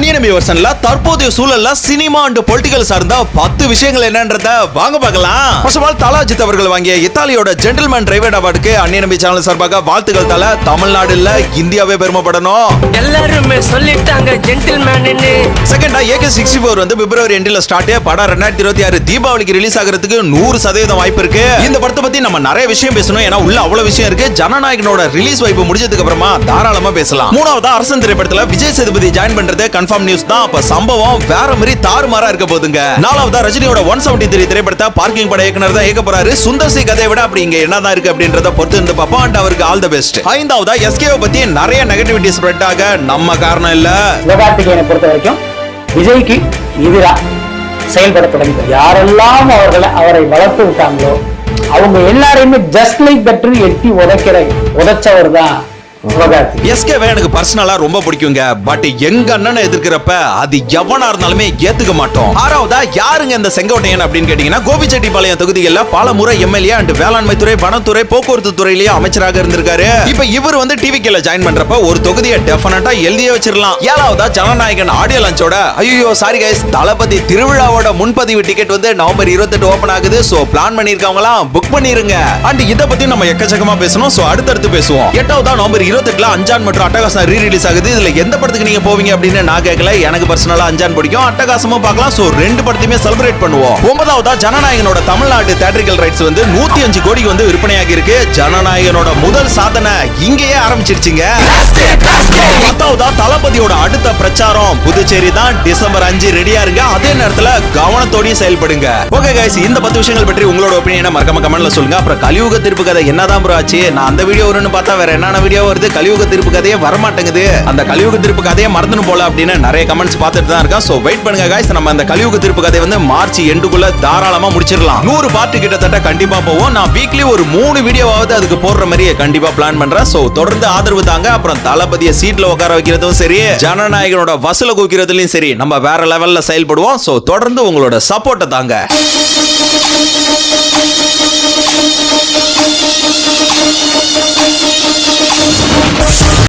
அந்நியனமி வருஷன்ல தற்போதைய சூழல்ல cinema and political சார்ந்த பத்து விஷயங்கள் என்னன்றத வாங்க பார்க்கலாம். ஃபர்ஸ்ட் தலாஜித் அவர்கள் வாங்கிய இத்தாலியோட ஜென்டில்மேன் டிரைவேட் அவார்டுக்கு அந்நியனமி சேனல் சார்பாக வாழ்த்துக்கள் தல. தமிழ்நாடு இல்ல இந்தியாவே பெருமைப்படணும். எல்லாருமே சொல்லிட்டாங்க ஜென்டில்மேன்னு செகண்டா ஏகே சிக்ஸ்டி ஃபோர் வந்து பிப்ரவரி எண்டில் ஸ்டார்ட் படம் ரெண்டாயிரத்தி இருபத்தி ஆறு தீபாவளிக்கு ரிலீஸ் ஆகிறதுக்கு நூறு சதவீதம் வாய்ப்பு இருக்கு. இந்த படத்தை பத்தி நம்ம நிறைய விஷயம் பேசணும். ஏன்னா உள்ள அவ்வளவு விஷயம் இருக்கு. ஜனநாயகனோட ரிலீஸ் வாய்ப்பு முடிஞ்சதுக்கு அப்புறமா தாராளமா பேசலாம். மூணாவது அரசன் திரைப்படத்துல விஜய் சேதுபதி ஜாயின் பண்றது கன்ஃபார்ம் நியூஸ் தான் அப்ப சம்பவம் வேற மாதிரி தாறுமாறா இருக்க போதுங்க நாலாவதா ரஜினியோட ஒன் செவன்டி த்ரீ திரைப்படத்தை பார்க்கிங் பட இயக்குனர் தான் இயக்க போறாரு. சுந்தர் சி கதையை விட அப்படி இங்க என்னதான் இருக்கு அப்படின்றத பொறுத்து இருந்து பார்ப்போம் அண்ட் அவருக்கு ஆல் த பெஸ்ட் ஐந்தாவதா எஸ்கேவை பத்தி நிறைய நெகட்டிவிட்டி ஸ்ப்ரெட் ஆக நம்ம காரணம் இல்ல. சிவகார்த்திகேயனை பொறுத்த வரைக்கும் விஜய்க்கு எதிரா செயல்பட தொடங்கி யாரெல்லாம் அவர்களை அவரை வளர்த்து விட்டாங்களோ அவங்க எல்லாரையுமே ஜஸ்ட் லைக் தட்டு எட்டி உதைக்கிற உதைச்சவர் தான் எஸ்கே எஸ்கேவை எனக்கு பர்சனலா ரொம்ப பிடிக்குங்க. பட் எங்க அண்ணனை எதிர்க்கிறப்ப அது எவனா இருந்தாலுமே ஏத்துக்க மாட்டோம். ஆறாவதா யாருங்க இந்த செங்கோட்டையன் அப்படின்னு கேட்டீங்கன்னா கோபிச்செட்டிப்பாளையம் தொகுதிகளில் பல முறை எம்எல்ஏ அண்ட் வேளாண்மை துறை வனத்துறை போக்குவரத்து துறையிலேயே அமைச்சராக இருந்திருக்காரு. இப்ப இவர் வந்து டிவி கேல ஜாயின் பண்றப்ப ஒரு தொகுதியை டெஃபினட்டா எழுதியே வச்சிடலாம். ஏழாவதா ஜனநாயகன் ஆடியோ லஞ்சோட ஐயோ சாரி கைஸ் தளபதி திருவிழாவோட முன்பதிவு டிக்கெட் வந்து நவம்பர் இருபத்தெட்டு ஓபன் ஆகுது. சோ பிளான் பண்ணிருக்கவங்களாம் புக் பண்ணிருங்க. அண்ட் இத பத்தி நம்ம எக்கச்சக்கமா பேசணும். சோ அடுத்தடுத்து பேசுவோம். எட்டாவதா நவம்பர் இருபத்தெட்டுல அஞ்சான் மற்றும் அட்டகாசம் ரீ ரிலீஸ் ஆகுது. இதுல எந்த படத்துக்கு நீங்க போவீங்க அப்படின்னு நான் கேட்கல எனக்கு பர்சனலா அஞ்சான் பிடிக்கும். அட்டகாசமும் பார்க்கலாம். சோ ரெண்டு படத்தையுமே செலிப்ரேட் பண்ணுவோம். ஒன்பதாவதா ஜனநாயகனோட தமிழ்நாட்டு தேட்டரிக்கல் ரைட்ஸ் வந்து நூத்தி அஞ்சு கோடிக்கு வந்து விற்பனையாகி இருக்கு. ஜனநாயகனோட முதல் சாதனை இங்கேயே ஆரம்பிச்சிருச்சுங்க. பத்தாவதா தளபதியோட அடுத்த பிரச்சாரம். புதுச்சேரி தான் டிசம்பர் அஞ்சு ரெடியா இருங்க அதே நேரத்துல கவனத்தோடயும் செயல்படுங்க. ஓகே கைஸ் இந்த பத்து விஷயங்கள் பற்றி உங்களோட ஒப்பீனியனை மறக்காம கமெண்ட்ல சொல்லுங்க. அப்புறம் கலியுக திருப்பு கதை என்னதான் ப்ரோ ஆச்சு? நான் அந்த வீடியோ வரும்னு பார்த்தா வேற என்னென்ன வீடியோ வருது? கலியுக திருப்பு கதையே வரமாட்டேங்குது. அந்த கலியுக திருப்பு கதையை மறந்துடும் போல அப்படின்னு நிறைய கமெண்ட்ஸ் பார்த்துட்டு தான் இருக்கேன். ஸோ வெயிட் பண்ணுங்க காய்ஸ் நம்ம அந்த கலியுக திருப்பு கதை வந்து மார்ச் எண்டுக்குள்ள தாராளமா முடிச்சிடலாம். நூறு பார்ட் கிட்டத்தட்ட கண்டிப்பா போவோம் நான் வீக்லி ஒரு மூணு வீடியோவாவது அதுக்கு போடுற மாதிரி கண்டிப்பா பிளான் பண்றேன். ஸோ தொடர்ந்து ஆதரவு தாங்க. அப்புறம் தளபதியை சீட்ல உட்கார வைக்கிறதும் சரி ஜனநாயகனோட வசூல குவிக்கிறதுலயும் சரி நம்ம வேற லெவல்ல செயல்படுவோம். ஸோ தொடர்ந்து உங்களோட சப்போர்ட்டை தாங்க.